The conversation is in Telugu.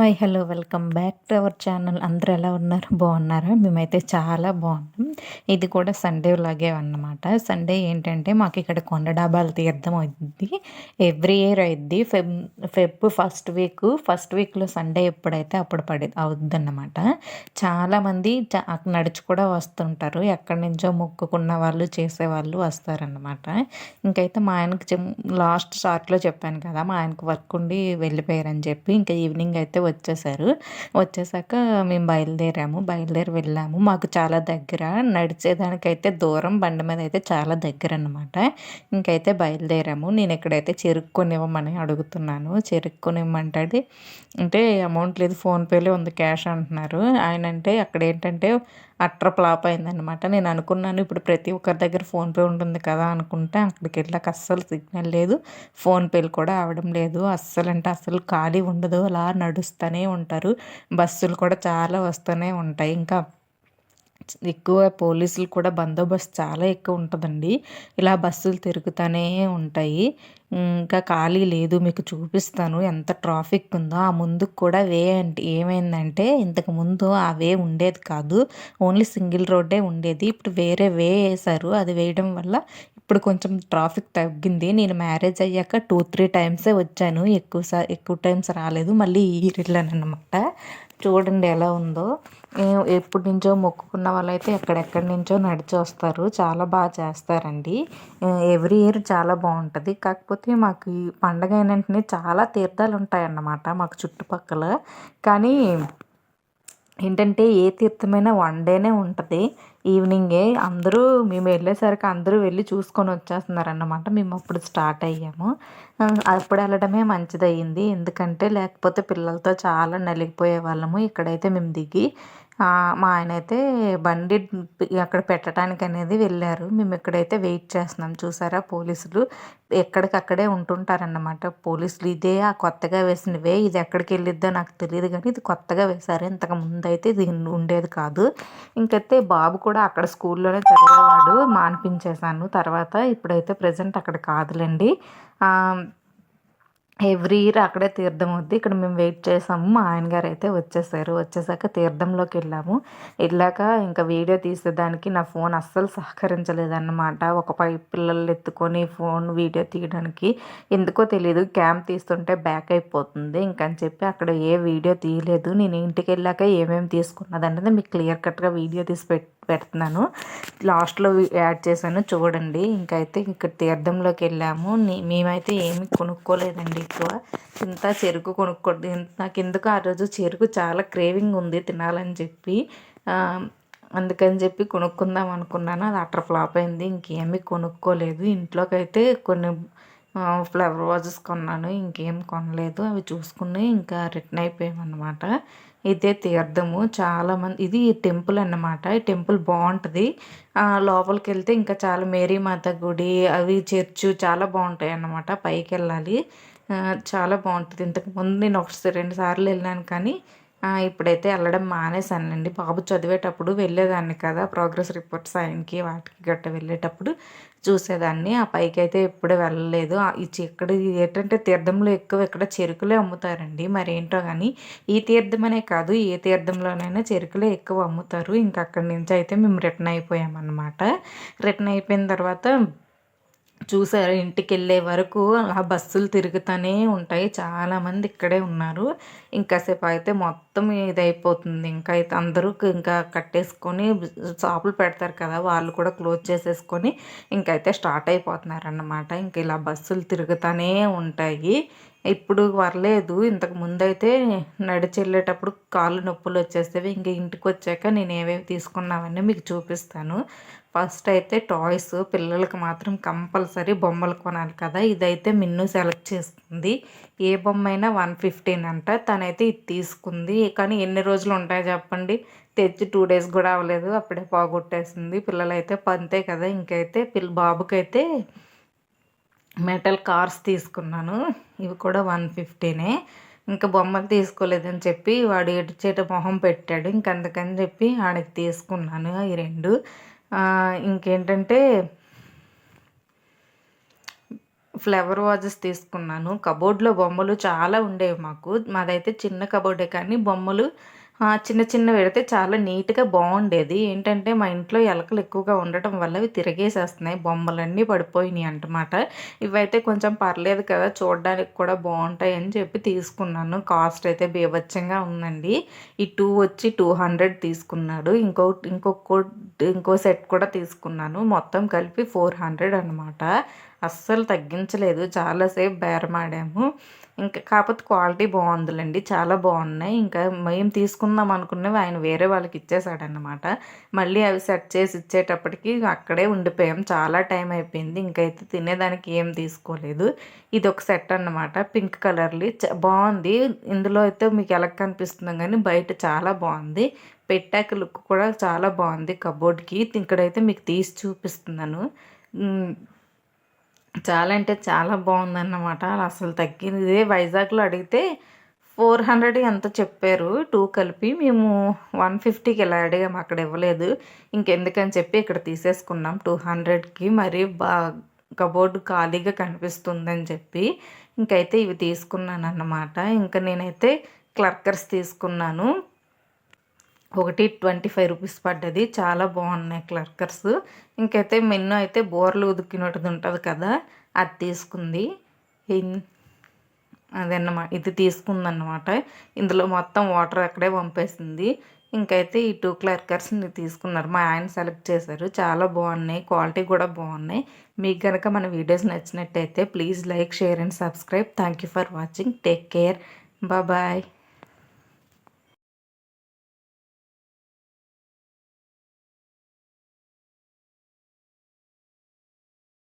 Hi hello welcome back to our channel. అందరూ ఎలా ఉన్నారు? బాగున్నారా? మేమైతే చాలా బాగున్నాం. ఇది కూడా సండే లాగే అన్నమాట. సండే ఏంటంటే మాకు ఇక్కడ కొండ డాబాలు తీర్థం అవుద్ది ఎవ్రీ ఇయర్ అవుద్ది Feb Feb first week first వీక్లో సండే ఎప్పుడైతే అప్పుడు పడి అవుద్ది అన్నమాట చాలామంది నడిచి కూడా వస్తుంటారు. ఎక్కడి నుంచో మొక్కుకున్న వాళ్ళు చేసేవాళ్ళు వస్తారన్నమాట. ఇంకైతే మా ఆయనకి లాస్ట్ షార్ట్లో చెప్పాను కదా మా ఆయనకు వర్క్ ఉండి వెళ్ళిపోయారని చెప్పి ఇంకా ఈవినింగ్ అయితే వచ్చేసారు. వచ్చేసాక మేము బయలుదేరాము. బయలుదేరి వెళ్ళాము. మాకు చాలా దగ్గర నడిచేదానికైతే దూరం బండి మీద అయితే చాలా దగ్గర అనమాట ఇంకైతే బయలుదేరాము. నేను ఎక్కడైతే చెరుక్కొనివ్వమని అడుగుతున్నాను చెరుక్కొనివ్వమంటే అంటే అమౌంట్ లేదు ఫోన్పేలో ఉంది క్యాష్ అంటున్నారు. ఆయన అంటే అక్కడ ఏంటంటే అట్ర ఫ్లాప్ అయిందనమాట నేను అనుకున్నాను ఇప్పుడు ప్రతి ఒక్కరి దగ్గర ఫోన్పే ఉంటుంది కదా అనుకుంటే అక్కడికి వెళ్ళాక అస్సలు సిగ్నల్ లేదు. ఫోన్పేలు కూడా అవడం లేదు. అస్సలు అంటే అస్సలు ఖాళీ ఉండదు. అలా నడుస్తూనే ఉంటారు. బస్సులు కూడా చాలా వస్తూనే ఉంటాయి. ఇంకా ఎక్కువ పోలీసులు కూడా బందోబస్తు చాలా ఎక్కువ ఉంటుందండి. ఇలా బస్సులు తిరుగుతూనే ఉంటాయి. ఇంకా ఖాళీ లేదు మీకు చూపిస్తాను ఎంత ట్రాఫిక్ ఉందో. ఆ ముందుకు కూడా వే అంటే ఏమైందంటే ఇంతకు ముందు ఆ వే ఉండేది కాదు. ఓన్లీ సింగిల్ రోడ్డే ఉండేది. ఇప్పుడు వేరే వే వేశారు. అది వేయడం వల్ల ఇప్పుడు కొంచెం ట్రాఫిక్ తగ్గింది. నేను మ్యారేజ్ అయ్యాక టూ త్రీ టైమ్సే వచ్చాను. ఎక్కువ ఎక్కువ టైమ్స్ రాలేదు. మళ్ళీ ఈ వెళ్ళాను అనమాట చూడండి ఎలా ఉందో. ఎప్పటి నుంచో మొక్కుకున్న వాళ్ళైతే ఎక్కడెక్కడి నుంచో నడిచి వస్తారు. చాలా బాగా చేస్తారండి. ఎవ్రీ ఇయర్ చాలా బాగుంటుంది. కాకపోతే మాకు ఈ పండగ అయిన వెంటనే చాలా తీర్థాలు ఉంటాయన్నమాట మాకు చుట్టుపక్కల. కానీ ఏంటంటే ఏ తీర్థమైనా వన్ డేనే ఉంటుంది. ఈవినింగే అందరూ మేము వెళ్ళేసరికి అందరూ వెళ్ళి చూసుకొని వచ్చేస్తున్నారన్నమాట. మేము అప్పుడు స్టార్ట్ అయ్యాము. అప్పుడు వెళ్ళడమే మంచిదయ్యింది. ఎందుకంటే లేకపోతే పిల్లలతో చాలా నలిగిపోయే వాళ్ళము. ఇక్కడైతే మేము దిగి మా ఆయన అయితే బండి అక్కడ పెట్టడానికి అనేది వెళ్ళారు. మేము ఇక్కడైతే వెయిట్ చేస్తున్నాం. చూసారా పోలీసులు? ఎక్కడికక్కడే ఉంటుంటారన్నమాట. పోలీసులు ఇదే ఆ కొత్తగా వేసినవే ఇది ఎక్కడికి వెళ్ళిద్దో నాకు తెలియదు కానీ ఇది కొత్తగా వేశారు. ఇంతకు ముందు అయితే ఇది ఉండేది కాదు. ఇంకైతే బాబు కూడా అక్కడ స్కూల్లోనే చదివేవాడు మానిపించేశాను. తర్వాత ఇప్పుడైతే ప్రజెంట్ అక్కడ కాదులేండి. ఎవ్రీ ఇయర్ అక్కడే తీర్థం వద్ది ఇక్కడ మేము వెయిట్ చేసాము. మా ఆయన గారు అయితే వచ్చేసారు. వచ్చేసాక తీర్థంలోకి వెళ్ళాము. వెళ్ళాక ఇంకా వీడియో తీసేదానికి నా ఫోన్ అస్సలు సహకరించలేదన్నమాట. ఒక పై పిల్లలు ఎత్తుకొని ఫోన్ వీడియో తీయడానికి ఎందుకో తెలియదు క్యామ్ తీస్తుంటే బ్యాక్ అయిపోతుంది. ఇంకని చెప్పి అక్కడ ఏ వీడియో తీయలేదు. నేను ఇంటికి వెళ్ళాక ఏమేమి తీసుకున్నది అనేది మీకు క్లియర్ కట్గా వీడియో తీసి పెట్టి పెడుతున్నాను. లాస్ట్లో యాడ్ చేశాను. చూడండి ఇంకైతే ఇక్కడ తీర్థంలోకి వెళ్ళాము. మేమైతే ఏమి కొనుక్కోలేదండి ఎక్కువ. ఇంత చెరుకు కొనుక్కో నాకు ఎందుకు ఆ రోజు చెరుకు చాలా క్రేవింగ్ ఉంది తినాలని చెప్పి. అందుకని చెప్పి కొనుక్కుందాం అనుకున్నాను. అది అట్ర ఫ్లాప్ అయింది. ఇంకేమీ కొనుక్కోలేదు. ఇంట్లోకి అయితే కొన్ని ఫ్లవర్ వాజెస్ కొన్నాను ఇంకేం కొనలేదు. అవి చూసుకుని ఇంకా రిటర్న్ అయిపోయామన్నమాట. ఇదే తీర్థము. చాలామంది ఇది టెంపుల్ అన్నమాట. ఈ టెంపుల్ బాగుంటుంది. లోపలికి వెళ్తే ఇంకా చాలా మేరీ మాత గుడి అవి చర్చు చాలా బాగుంటాయి అన్నమాట. పైకి వెళ్ళాలి చాలా బాగుంటుంది. ఇంతకుముందు నేను ఒకసారి రెండు సార్లు వెళ్ళాను కానీ ఇప్పుడైతే వెళ్ళడం మానేశానండి. బాబు చదివేటప్పుడు వెళ్ళేదాన్ని కదా. ప్రోగ్రెస్ రిపోర్ట్స్ ఆయనకి వాటికి గట్ట వెళ్ళేటప్పుడు. చూసేదాన్ని. ఆ పైకి అయితే ఎప్పుడు వెళ్ళలేదు. ఈ ఇక్కడ ఏంటంటే తీర్థంలో ఎక్కువ ఇక్కడ చెరుకులే అమ్ముతారండి. మరి ఏంటో కానీ ఈ తీర్థమనే కాదు. ఏ తీర్థంలోనైనా చెరుకులే ఎక్కువ అమ్ముతారు. ఇంకా అక్కడి నుంచి అయితే మేము రిటర్న్ అయిపోయామన్నమాట. రిటర్న్ అయిపోయిన తర్వాత చూసారు? ఇంటికి వెళ్ళే వరకు అలా బస్సులు తిరుగుతూనే ఉంటాయి. చాలామంది ఇక్కడే ఉన్నారు. ఇంకాసేపు అయితే మొత్తం ఇదైపోతుంది. ఇంకా అయితే అందరూ ఇంకా కట్టేసుకొని షాపులు పెడతారు కదా వాళ్ళు కూడా క్లోజ్ చేసేసుకొని ఇంకైతే స్టార్ట్ అయిపోతున్నారు అన్నమాట ఇంక ఇలా బస్సులు తిరుగుతూనే ఉంటాయి. ఇప్పుడు పర్లేదు ఇంతకు ముందైతే నడిచి వెళ్ళేటప్పుడు కాళ్ళు నొప్పులు వచ్చేసేవి. ఇంక ఇంటికి వచ్చాక నేను ఏవేవి తీసుకున్నావన్నీ మీకు చూపిస్తాను. ఫస్ట్ అయితే టాయ్స్. పిల్లలకి మాత్రం కంపల్సరీ బొమ్మలు కొనాలి కదా. ఇదైతే మిన్ను సెలెక్ట్ చేస్తుంది. ఏ బొమ్మ అయినా వన్ ఫిఫ్టీన్ అంట. తనైతే ఇది తీసుకుంది. కానీ ఎన్ని రోజులు ఉంటాయి చెప్పండి. తెచ్చి టూ డేస్ కూడా అవ్వలేదు. అప్పుడే పోగొట్టేసింది. పిల్లలైతే పంతే కదా. ఇంకైతే పిల్ల బాబుకైతే మెటల్ కార్స్ తీసుకున్నాను. ఇవి కూడా వన్ ఫిఫ్టీనే. ఇంకా బొమ్మలు తీసుకోలేదని చెప్పి వాడు ఎడిచేట మొహం పెట్టాడు. ఇంకందుకని చెప్పి ఆడికి తీసుకున్నాను ఈ రెండు. ఇంకేంటంటే ఫ్లవర్ వాజెస్ తీసుకున్నాను. కబోర్డ్లో బొమ్మలు చాలా ఉండేవి మాకు. మాదైతే చిన్న కబోర్డే కానీ బొమ్మలు చిన్న చిన్న పెడితే చాలా నీట్గా బాగుండేది ఏంటంటే మా ఇంట్లో ఎలకలు ఎక్కువగా ఉండటం వల్ల అవి తిరిగేసేస్తున్నాయి. బొమ్మలన్నీ పడిపోయినాయి అంటమాట ఇవైతే కొంచెం పర్లేదు కదా చూడడానికి కూడా బాగుంటాయి అని చెప్పి తీసుకున్నాను. కాస్ట్ అయితే బీభత్సంగా ఉందండి. ఈ టూ వచ్చి టూ హండ్రెడ్ తీసుకున్నాడు. ఇంకో ఇంకొక ఇంకో సెట్ కూడా తీసుకున్నాను. మొత్తం కలిపి ఫోర్ హండ్రెడ్ అనమాట అస్సలు తగ్గించలేదు. చాలాసేపు బేరమాడాము. ఇంకా కాకపోతే క్వాలిటీ బాగుందిలేండి చాలా బాగున్నాయి. ఇంకా మేము తీసుకుందాం అనుకున్నవి ఆయన వేరే వాళ్ళకి ఇచ్చేసాడనమాట మళ్ళీ అవి సెట్ చేసి ఇచ్చేటప్పటికి అక్కడే ఉండిపోయాం. చాలా టైం అయిపోయింది. ఇంకైతే తినేదానికి ఏం తీసుకోలేదు. ఇది ఒక సెట్ అన్నమాట. పింక్ కలర్లీ బాగుంది. ఇందులో అయితే మీకు ఎలా కనిపిస్తుందో కానీ బయట చాలా బాగుంది. పెట్టాక లుక్ కూడా చాలా బాగుంది కబోర్డ్కి. ఇక్కడైతే మీకు తీసి చూపిస్తున్నాను. చాలా అంటే చాలా బాగుందన్నమాట. అసలు తగ్గింది. ఇదే వైజాగ్లో అడిగితే ఫోర్ హండ్రెడ్ ఎంత చెప్పారు టూ కలిపి. మేము వన్ ఫిఫ్టీకి ఇలా అడిగాము అక్కడ ఇవ్వలేదు. ఇంకెందుకని చెప్పి ఇక్కడ తీసేసుకున్నాం. టూ హండ్రెడ్కి మరీ బా కబోర్డ్ ఖాళీగా కనిపిస్తుందని చెప్పి ఇంకైతే ఇవి తీసుకున్నాను అన్నమాట ఇంకా నేనైతే క్లర్కర్స్ తీసుకున్నాను. ఒకటి ట్వంటీ ఫైవ్ రూపీస్ పడ్డది. చాలా బాగున్నాయి క్లర్కర్స్. ఇంకైతే మెన్ను అయితే బోర్లు ఉదికినట్టుది ఉంటుంది కదా అది తీసుకుంది. అదన్నమాట ఇది తీసుకుందన్నమాట. ఇందులో మొత్తం వాటర్ అక్కడే పంపేసింది. ఇంకైతే ఈ టూ క్లర్కర్స్ని తీసుకున్నారు. మా ఆయన సెలెక్ట్ చేశారు. చాలా బాగున్నాయి. క్వాలిటీ కూడా బాగున్నాయి. మీకు కనుక మన వీడియోస్ నచ్చినట్టయితే please like share and subscribe. Thank you for watching take care bye